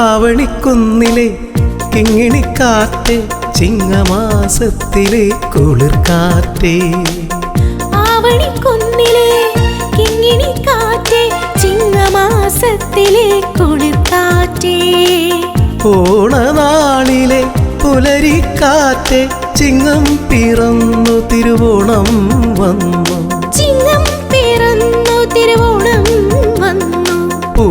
ആവണിക്കുന്നിലെ കിങ്ങിണിക്കാറ്റ് ചിങ്ങമാസത്തിലെ കുളിർക്കാറ്റേ ആവണിക്കുന്നിലെ കിങ്ങിണിക്കാറ്റ് ചിങ്ങമാസത്തിലെ കുളിർക്കാറ്റേ ഓണനാളിലെ പുലരിക്കാറ്റ് ചിങ്ങം പിറന്നു തിരുവോണം വന്നു.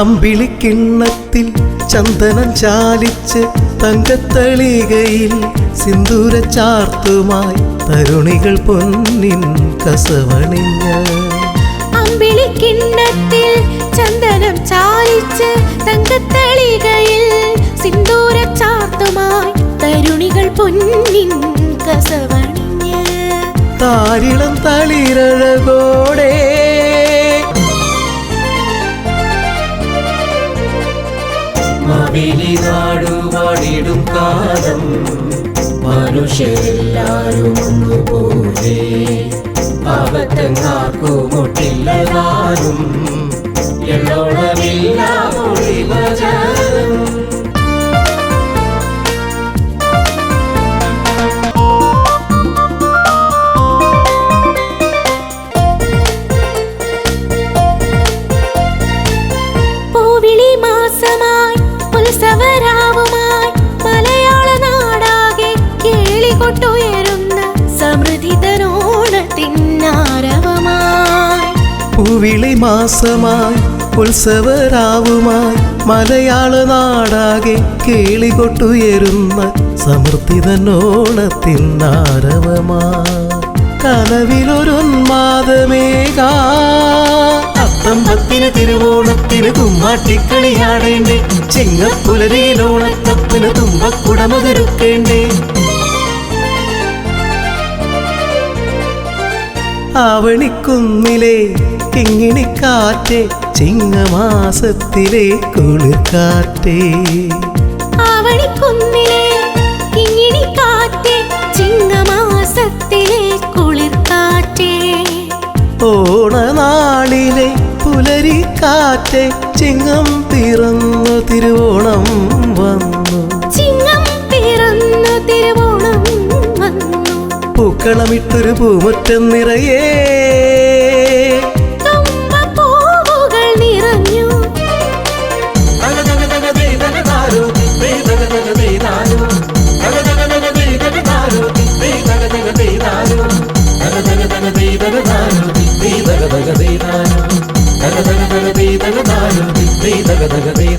അമ്പിളിക്കിണ്ണത്തിൽ ചന്ദനം ചാലിച്ച് തങ്കത്തളികയിൽ സിന്ദൂര ചാർത്തുമായി തരുണികൾ പൊന്നിൻ കസവണിഞ്ഞ. അമ്പിളിക്കിണ്ണത്തിൽ ചന്ദനം ചാലിച്ച് തങ്കത്തളികയിൽ സിന്ദൂര ചാർത്തുമായി തരുണികൾ പൊന്നിൻ കസവണിഞ്ഞ. താരിളം തളിരഴകോടെ മവിലി നാടുവാടിടും കാലം. മനുഷ്യരെല്ലാരും ഒന്നുപോലെ ആപത്തെങ്ങാർക്കുമൊട്ടില്ലതാനും പൂവിളി മാസമായി ഉത്സവരാവുമായി മലയാള നാടാകെ കേളികൊട്ടുയരുന്ന സമൃദ്ധിതനോണത്തിനാരവമാ കനവിലൊരുന്മാദമേകാ അത്തമ്പത്തിന് തിരുവോണത്തിന് കുമ്മാട്ടിക്കളിയാടേണ്ടേ ചിങ്ങപ്പുലരിയിലോണത്തപ്പിന് തുമ്പക്കുടമതൊരുക്കേണ്ടേ ആവണിക്കുന്നിലെ കിങ്ങിണിക്കാറ്റ് ചിങ്ങമാസത്തിലെ കുളിർക്കാറ്റേ. ആവണിക്കുന്നിലെ കിങ്ങിണിക്കാറ്റേ ചിങ്ങമാസത്തിലെ കുളിർക്കാറ്റേ. ഓണനാളിലെ പുലരിക്കാറ്റ് ചിങ്ങം പിറന്നു തിരുവോണം വന്നു. പൂക്കളമിട്ടൊരു പൂമുറ്റം നിറയെ. ധഗ